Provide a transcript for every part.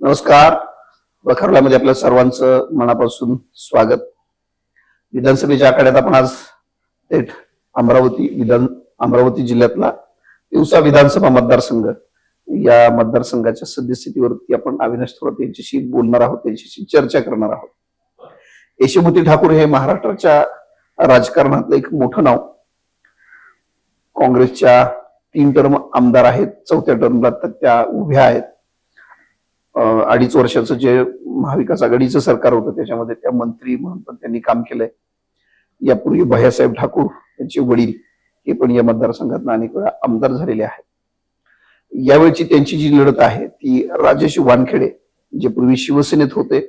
नमस्कार. वखरलामध्ये आपल्या सर्वांचं मनापासून स्वागत. विधानसभेच्या आखाड्यात आपण आज थेट अमरावती विधान अमरावती जिल्ह्यातला दिवसा विधानसभा मतदारसंघ. या मतदारसंघाच्या सद्यस्थितीवरती आपण अविनाश थोरात यांच्याशी बोलणार आहोत त्यांच्याशी चर्चा करणार आहोत. यशोमती ठाकूर हे महाराष्ट्राच्या राजकारणातलं एक मोठं नाव. काँग्रेसच्या तीन टर्म आमदार आहेत चौथ्या टर्मला तर त्या उभ्या आहेत. अडीच वर्षाचं जे महाविकास आघाडीचं सरकार होतं त्याच्यामध्ये त्या मंत्री म्हणून पण त्यांनी काम केलंय. यापूर्वी भैयासाहेब ठाकूर यांचे वडील हे पण या मतदारसंघात अनेक वेळा आमदार झालेले आहेत. यावेळची त्यांची जी लढत आहे ती राजेश वानखेडे जे पूर्वी शिवसेनेत होते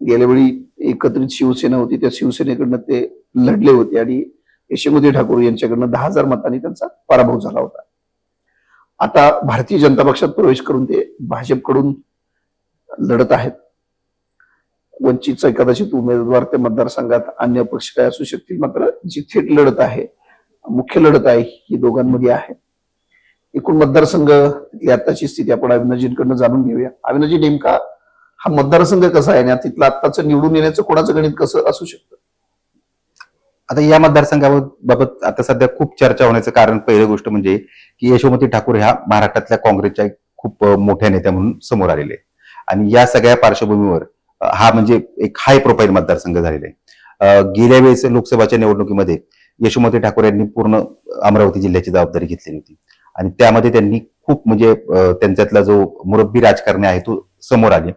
गेल्यावेळी एकत्रित शिवसेना होती त्या शिवसेनेकडनं ते लढले होते आणि यशोमती ठाकूर यांच्याकडनं दहा हजार मतांनी त्यांचा पराभव झाला होता. आता भारतीय जनता पक्षात प्रवेश करून ते भाजपकडून लढत आहेत. वंचितचा कदाचित उमेदवार त्या मतदारसंघात अन्य पक्ष काय असू शकतील मात्र जी थेट लढत आहे मुख्य लढत आहे ही दोघांमध्ये आहे. एकूण मतदारसंघ आताची स्थिती आपण अविनाजींकडनं जाणून घेऊया. अविनाजी नेमका हा मतदारसंघ कसा आहे आणि तिथलं आत्ताचं निवडून येण्याचं कोणाचं गणित कसं असू शकतं? आता या मतदारसंघाबाबत आता सध्या खूप चर्चा होण्याचं कारण पहिली गोष्ट म्हणजे की यशोमती ठाकूर ह्या महाराष्ट्रातल्या काँग्रेसच्या खूप मोठ्या नेत्या म्हणून समोर आलेले आहेत. आणि या सगळ्या पार्श्वभूमीवर हा म्हणजे एक हाय प्रोफाईल मतदारसंघ झालेला आहे. गेल्या वेळेस लोकसभाच्या निवडणुकीमध्ये यशोमती ठाकूर यांनी पूर्ण अमरावती जिल्ह्याची जबाबदारी घेतलेली होती. आणि त्यामध्ये त्यांनी खूप म्हणजे त्यांच्यातला जो मुरब्बी राजकारणी आहे तो समोर आले.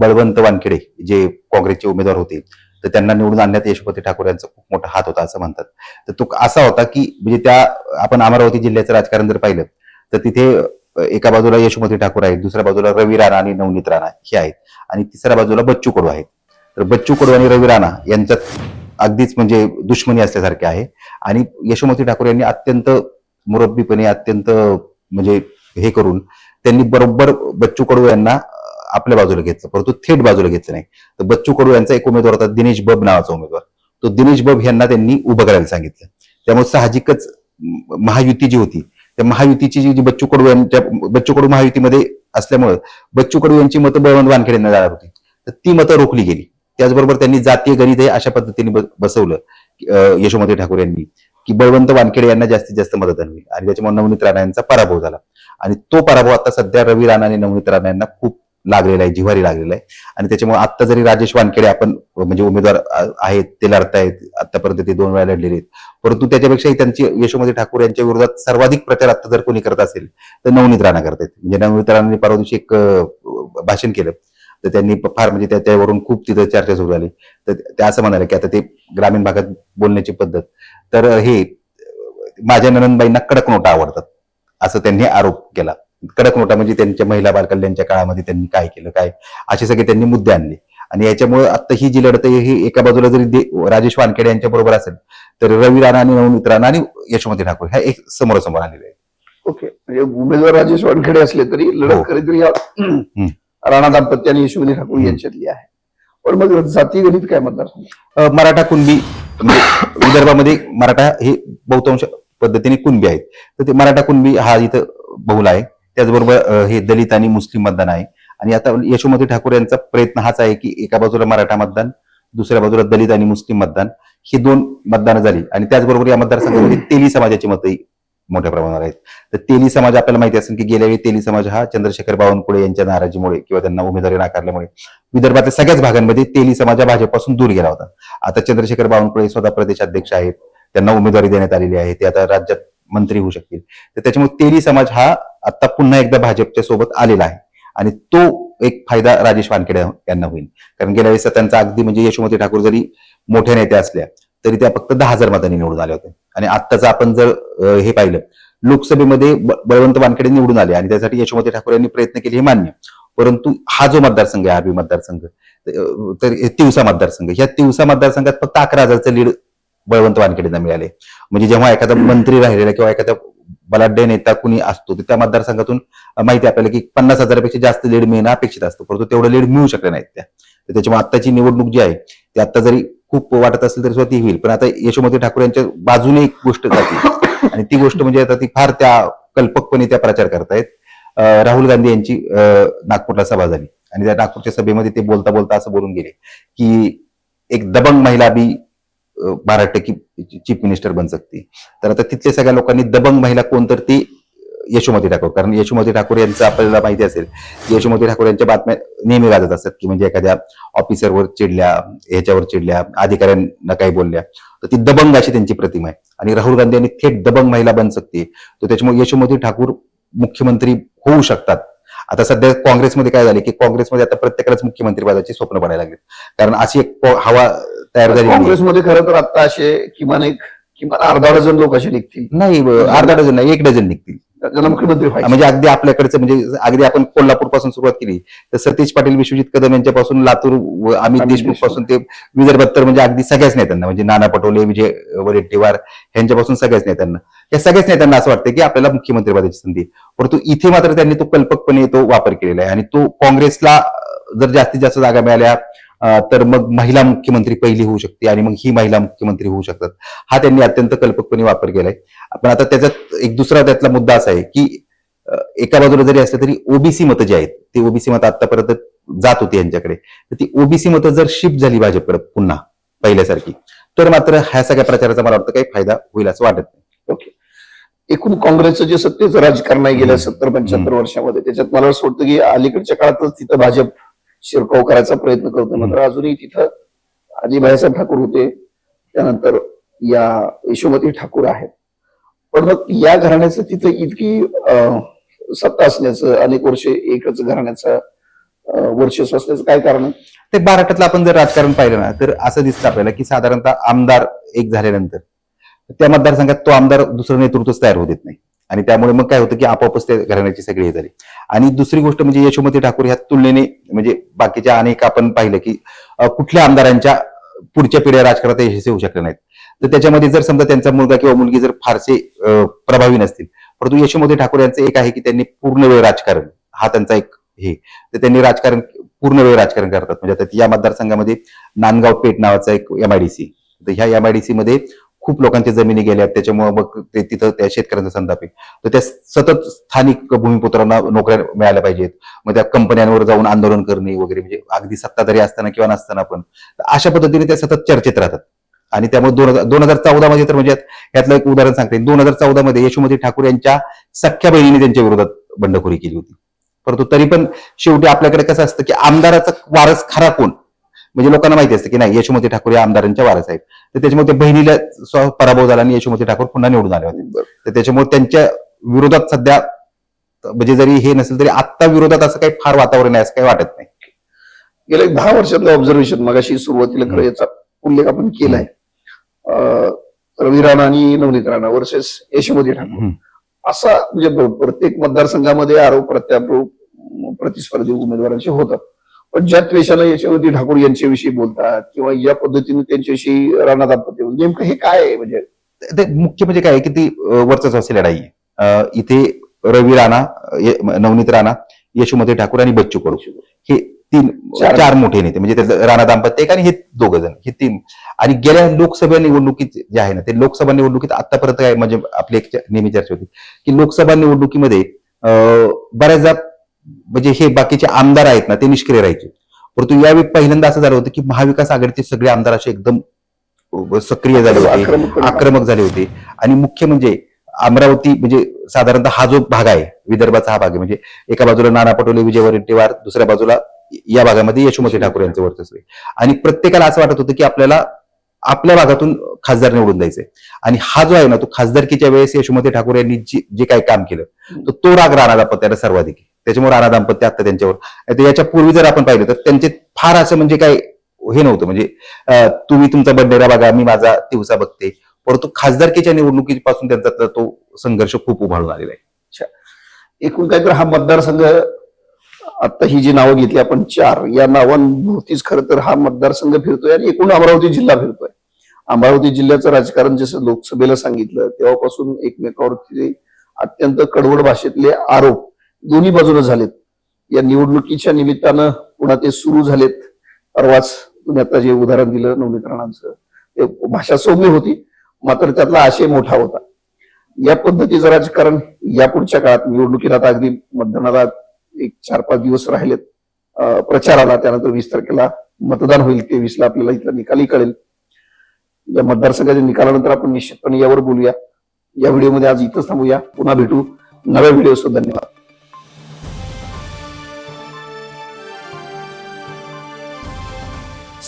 बळवंत वानखेडे जे काँग्रेसचे उमेदवार होते तर त्यांना निवडून आणण्यात यशोमती ठाकूर यांचा खूप मोठा हात होता असं म्हणतात. तर तो असा होता की म्हणजे त्या आपण अमरावती जिल्ह्याचं राजकारण जर पाहिलं तर तिथे एका बाजूला यशोमती ठाकूर आहेत दुसऱ्या बाजूला रवी राणा आणि नवनीत राणा हे आहेत. आणि तिसऱ्या बाजूला बच्चू कडू आहेत. तर बच्चू कडू आणि रवी राणा यांच्यात अगदीच म्हणजे दुश्मनी असल्यासारखे आहे. आणि यशोमती ठाकूर यांनी अत्यंत मुरब्बीपणे अत्यंत म्हणजे हे करून त्यांनी बरोबर बच्चू कडू यांना आपल्या बाजूला घेतलं. परंतु थेट बाजूला घेतलं नाही. तर बच्चू कडू यांचा एक उमेदवार होता दिनेश बब नावाचा उमेदवार. तो दिनेश बब यांना त्यांनी उभं करायला सांगितलं. त्यामुळे साहजिकच महायुती जी होती त्या महायुतीची जी जी बच्चू कडू यांच्या बच्चू कडू महायुतीमध्ये असल्यामुळं बच्चू कडू यांची मतं बळवंत वानखेडे यांना जाणार होती. तर ती मतं रोखली गेली. त्याचबरोबर त्यांनी जातीय गणित हे अशा पद्धतीने बसवलं की, यशोमती ठाकूर यांनी की बळवंत वानखेडे यांना जास्तीत जास्त मदत होईल आणि त्याच्यामुळे नवनीत राणा यांचा पराभव झाला. आणि तो पराभव आता सध्या रवी राणा आणि नवनीत राणा यांना खूप लागलेला आहे जिव्हारी लागलेला आहे. आणि त्याच्यामुळे आता जरी राजेश वानखेडे आपण म्हणजे उमेदवार आहेत ते लढतायत आतापर्यंत ते दोन वेळा लढलेले आहेत. परंतु त्याच्यापेक्षाही त्यांची यशोमती ठाकूर यांच्या विरोधात सर्वाधिक प्रचार आता जर कोणी करत असेल तर नवनीत राणा करतायत म्हणजे नवनीत राणांनी परवा दिवशी एक भाषण केलं. तर त्यांनी फार म्हणजे त्या- त्यावरून खूप तिथं चर्चा सुरू झाली. तर ते असं म्हणाले की आता ते ग्रामीण भागात बोलण्याची पद्धत. तर हे माझ्या ननंदबाईंना कडक नोटा आवडतात. असं त्यांनी आरोप केला. कडक नोटा म्हणजे त्यांच्या महिला बालकल्याणच्या काळामध्ये त्यांनी काय केलं काय? असे सगळे त्यांनी मुद्दे आणले. आणि याच्यामुळे आता ही जी लढत आहे ही एका बाजूला जरी दे- राजेश वानखेडे यांच्या बरोबर असेल तर रवी राणा आणि नवनीत राणा आणि यशोमती ठाकूर ह्या एक समोरासमोर आलेले आहेत. ओके. म्हणजे उमेदवार राजेश वानखेडे असले तरी लढत हो. खरी तरी या राणा दाम्पत्य आणि यशोमती ठाकूर. यांच्यातली आहे. पण मग जाती गणित काय अ, मराठा कुणबी म्हणजे विदर्भामध्ये मराठा हे बहुतांश पद्धतीने कुणबी आहेत. तर ते मराठा कुणबी हा इथं बहुल आहे. त्याचबरोबर हे दलित आणि मुस्लिम मतदान आहे. आणि आता यशोमती ठाकूर यांचा प्रयत्न हाच आहे की एका बाजूला मराठा मतदान दुसऱ्या बाजूला दलित आणि मुस्लिम मतदान ही दोन मतदान झाली. आणि त्याचबरोबर या मतदारसंघामध्ये तेली समाजाची मतही मोठ्या प्रमाणावर आहेत. तर तेली समाज आपल्याला माहिती असेल की गेल्या वेळी तेली समाज हा चंद्रशेखर बावनकुळे यांच्या नाराजीमुळे किंवा त्यांना उमेदवारी नाकारल्यामुळे विदर्भातल्या सगळ्याच भागांमध्ये तेली समाज हा भाजपपासून दूर गेला होता. आता चंद्रशेखर बावनकुळे स्वतः प्रदेशाध्यक्ष आहेत. त्यांना उमेदवारी देण्यात आलेली आहे. ते आता राज्यात मंत्री होऊ शकतील. तर त्याच्यामुळे तेली समाज हा आता पुन्हा एकदा भाजपच्या सोबत आलेला आहे. आणि तो एक फायदा राजेश वानखेडे यांना होईल. कारण गेल्या वेळेस त्यांचा अगदी म्हणजे यशोमती ठाकूर जरी मोठ्या नेत्या असल्या तरी त्या फक्त दहा हजार मतांनी निवडून आल्या होत्या. आणि आत्ताचं आपण जर हे पाहिलं लोकसभेमध्ये ब- बळवंत वानखेडे निवडून आले आणि त्यासाठी यशोमती ठाकूर यांनी प्रयत्न केले हे मान्य. परंतु हा जो मतदारसंघ आहे आरबी मतदारसंघ तर तिवसा मतदारसंघ ह्या तिवसा मतदारसंघात फक्त अकरा हजारचं लीड बळवंत वानखेडेंना मिळाले. म्हणजे जेव्हा एखादा मंत्री राहिलेला किंवा एखादा बलाढ्य नेता कुणी असतो त्या मतदारसंघातून माहिती आपल्याला की पन्नास हजारापेक्षा जास्त लीड मिळणं अपेक्षित असतं परंतु तेवढं लीड मिळू शकले नाहीत त्या. तर त्याच्यामुळे आत्ताची निवडणूक जी आहे ती आता जरी खूप वाटत असेल तरी सुद्धा ती होईल. पण आता यशोमती ठाकूर यांच्या बाजूने एक गोष्ट जाते आणि ती गोष्ट म्हणजे आता ती फार त्या कल्पकपणे त्या प्रचार करतायत. राहुल गांधी यांची नागपूरला सभा झाली. आणि त्या नागपूरच्या सभेमध्ये ते बोलता बोलता असं बोलून गेले की एक दबंग महिला बी बारा टक्के चीफ मिनिस्टर बन सकती. तर आता तिथल्या सगळ्या लोकांनी दबंग महिला कोण तर ती यशोमती ठाकूर. कारण यशोमती ठाकूर यांचं आपल्याला माहिती असेल यशोमती ठाकूर यांच्या बातम्या नेहमी गाजत असतात की म्हणजे एखाद्या ऑफिसरवर चिडल्या ह्याच्यावर चिडल्या अधिकाऱ्यांना काही बोलल्या. तर ती दबंग अशी त्यांची प्रतिमा आहे. आणि राहुल गांधी यांनी थेट दबंग महिला बन सकते तर त्याच्यामुळे यशोमती ठाकूर मुख्यमंत्री होऊ शकतात. आता सध्या काँग्रेसमध्ये काय झाले की काँग्रेसमध्ये आता प्रत्येकालाच मुख्यमंत्री पदाची स्वप्न पडायला लागले कारण अशी एक हवा तयार झाली. काँग्रेसमध्ये खरं तर आता असे किमान एक किमान अर्धा डझन लोक असे निघतील नाही ब- अर्धा डझन नाही एक डझन निघतील ज्यांना मुख्यमंत्री व्हायचे म्हणजे अगदी आपल्याकडचं म्हणजे अगदी आपण कोल्हापूरपासून सुरुवात केली तर सतीश पाटील विश्वजित कदम यांच्यापासून लातूर व अमित अमित देशमुख. पासून ते विदर्भात तर म्हणजे अगदी सगळ्याच नेत्यांना म्हणजे नाना पटोले विजय वडेट्टीवार यांच्यापासून सगळ्याच नेत्यांना या सगळ्याच नेत्यांना असं वाटतं की आपल्याला मुख्यमंत्री पदाची संधी आहे. परंतु इथे मात्र त्यांनी तो कल्पकपणे तो वापर केलेला आहे आणि तो काँग्रेसला अं, जर जास्तीत जास्त जागा मिळाल्या तर मग महिला मुख्यमंत्री पहिली होऊ शकते आणि मग ही महिला मुख्यमंत्री होऊ शकतात. हा त्यांनी अत्यंत कल्पकपणे वापर केलाय. पण आता त्याच्यात एक दुसरा त्यातला मुद्दा असा आहे की एका बाजूला जरी असलं तरी ओबीसी मतं जी आहेत ती ओबीसी मतं आतापर्यंत जात होती यांच्याकडे. तर ती ओबीसी मतं जर शिफ्ट झाली भाजपकडे पुन्हा पहिल्यासारखी तर मात्र ह्या सगळ्या प्रचाराचा मला वाटतं काही फायदा होईल असं वाटत नाही. ओके. एकूण काँग्रेसचं जे सत्तेचं राजकारण आहे गेल्या. सत्तर पंच्याहत्तर वर्षामध्ये त्याच्यात मला असं वाटतं की अलीकडच्या काळातच तिथं भाजप शिरकाव करायचा प्रयत्न करतो मात्र अजूनही तिथं आजी ठाकूर होते. त्यानंतर या यशोमती ठाकूर आहेत. पण मग या घराण्याचं तिथं इतकी सत्ता असण्याचं अनेक वर्षे एकच घराण्याचं वर्चस्व असण्याचं काय कारण? ते बाराटातलं आपण जर राजकारण पाहिलं ना तर असं दिसतं आपल्याला की साधारणतः आमदार एक झाल्यानंतर त्या मतदारसंघात तो आमदार दुसरं नेतृत्वच तयार होत नाही. आणि त्यामुळे मग काय होतं की आपोआपच त्या घराण्याची सगळी हे झाली. आणि दुसरी गोष्ट म्हणजे यशोमती ठाकूर ह्या तुलनेने म्हणजे बाकीच्या अनेक आपण पाहिलं की कुठल्या आमदारांच्या पुढच्या पिढ्या राजकारणात यशस्वी होऊ शकले नाहीत. तर त्याच्यामध्ये जर समजा त्यांचा मुलगा किंवा मुलगी जर फारसे प्रभावी नसतील परंतु यशोमती ठाकूर यांचं एक आहे की त्यांनी पूर्ण वेळ राजकारण हा त्यांचा एक हे. तर त्यांनी राजकारण पूर्ण वेळ राजकारण करतात. म्हणजे आता या मतदारसंघामध्ये नांदगाव पेठ नावाचा एक एमआयडीसी तर ह्या एमआयडीसी मध्ये खूप लोकांच्या जमिनी गेल्या त्याच्यामुळे मग ते तिथं त्या शेतकऱ्यांचा संताप आहे. तर त्या सतत स्थानिक भूमिपुत्रांना नोकऱ्या मिळाल्या पाहिजेत. मग त्या कंपन्यांवर जाऊन आंदोलन करणे वगैरे म्हणजे अगदी सत्ताधारी असताना किंवा नसताना पण. अशा पद्धतीने त्या सतत चर्चेत राहतात. आणि त्यामुळे दोन हजार दोन हजार चौदा मध्ये तर म्हणजे यातलं एक उदाहरण सांगते. दोन हजार चौदा मध्ये यशोमती ठाकूर यांच्या सख्या बहिणीने त्यांच्या विरोधात बंडखोरी केली होती. परंतु तरी पण शेवटी आपल्याकडे कसं असतं की आमदाराचा वारस खरा कोण? म्हणजे लोकांना माहिती असतं की नाही यशोमती ठाकूर या आमदारांच्या वारस आहेत तर त्याच्यामुळे त्या बहिणीला पराभव झाला आणि यशोमती ठाकूर पुन्हा निवडून आले होते. तर त्याच्यामुळे त्यांच्या विरोधात सध्या म्हणजे जरी हे नसेल तरी आत्ता विरोधात असं काही फार वातावरण आहे असं काही वाटत नाही. गेल्या एक दहा वर्षातलं ऑब्झर्वेशन मगाशी सुरुवातीला खरं याचा उल्लेख आपण केलाय अं, रवी राणा आणि नवनीत राणा वर्सेस यशोमती ठाकूर. असा म्हणजे प्रत्येक मतदारसंघामध्ये आरोप प्रत्यारोप प्रतिस्पर्धी उमेदवारांचे होतात. पण ज्या द्वेषाला यशोमती ठाकूर यांच्याविषयी बोलतात किंवा या पद्धतीने त्यांच्याविषयी राणा दाम्पत्य नेमकं हे काय आहे? म्हणजे ते मुख्य म्हणजे काय की ती वर्चस्वाची लढाई आहे. इथे रवी राणा नवनीत राणा यशोमती ठाकूर आणि बच्चू कडू. हे तीन चार. मोठे नेते. म्हणजे राणा दाम्पत्य एक आणि हे दोघ जण हे तीन. आणि गेल्या लोकसभा निवडणुकीत जे आहे ना ते लोकसभा निवडणुकीत आतापर्यंत काय म्हणजे आपली एक नेहमी चर्चा होती की लोकसभा निवडणुकीमध्ये अं, बऱ्याचदा म्हणजे हे बाकीचे आमदार आहेत ना ते निष्क्रिय राहायचे. परंतु यावेळी पहिल्यांदा असं झालं होतं की महाविकास आघाडीचे सगळे आमदार असे एकदम सक्रिय झाले होते आक्रमक झाले होते. आणि मुख्य म्हणजे अमरावती म्हणजे साधारणतः हा जो भाग आहे विदर्भाचा हा भाग आहे म्हणजे एका बाजूला नाना पटोले विजय वडेट्टीवार दुसऱ्या बाजूला या भागामध्ये यशोमती ठाकूर यांचं वर्चस्व आहे. आणि प्रत्येकाला असं वाटत होतं की आपल्याला आपल्या भागातून खासदार निवडून द्यायचंय आणि हा जो आहे ना तो खासदारकीच्या वेळेस यशोमती ठाकूर यांनी जे काही काम केलं तर तो राग राणा दाम्पत्याला सर्वाधिक आहे. त्याच्यामुळे राणा दाम्पत्य आता त्यांच्यावर. याच्या पूर्वी जर आपण पाहिलं तर त्यांचे फार असं म्हणजे काय हे नव्हतं. म्हणजे तुम्ही तुमचा बंडेरा बघा मी माझा दिवसा बघते. परंतु खासदारकीच्या निवडणुकीपासून त्यांचा तो संघर्ष खूप उभारून आलेला आहे. एकूण काहीतरी हा मतदारसंघ आता ही जी नावं घेतली आपण चार या नावांभोवतीच खरं तर हा मतदारसंघ फिरतोय आणि एकूण अमरावती जिल्हा फिरतोय. अमरावती जिल्ह्याचं राजकारण जसं लोकसभेला सांगितलं तेव्हापासून एकमेकावरती अत्यंत कडवड भाषेतले आरोप दोन्ही बाजूने झालेत. या निवडणुकीच्या निमित्तानं पुन्हा ते सुरू झालेत. परवाच तुम्ही आता जे उदाहरण दिलं नवनीत राणांचं ते भाषा सौम्य होती मात्र त्यातला आशय मोठा होता. या पद्धतीचं राजकारण यापुढच्या काळात निवडणुकीला आता अगदी मतदानाला एक चार पाच दिवस राहिलेत. प्रचाराला त्यानंतर वीस तारखेला मतदान होईल तेवीस ला आपल्याला इथला निकालही कळेल. या मतदारसंघाच्या निकालानंतर आपण निश्चितपणे यावर बोलूया. या व्हिडिओमध्ये आज इथंच थांबूया. पुन्हा भेटू. नव्या व्हिडिओ धन्यवाद.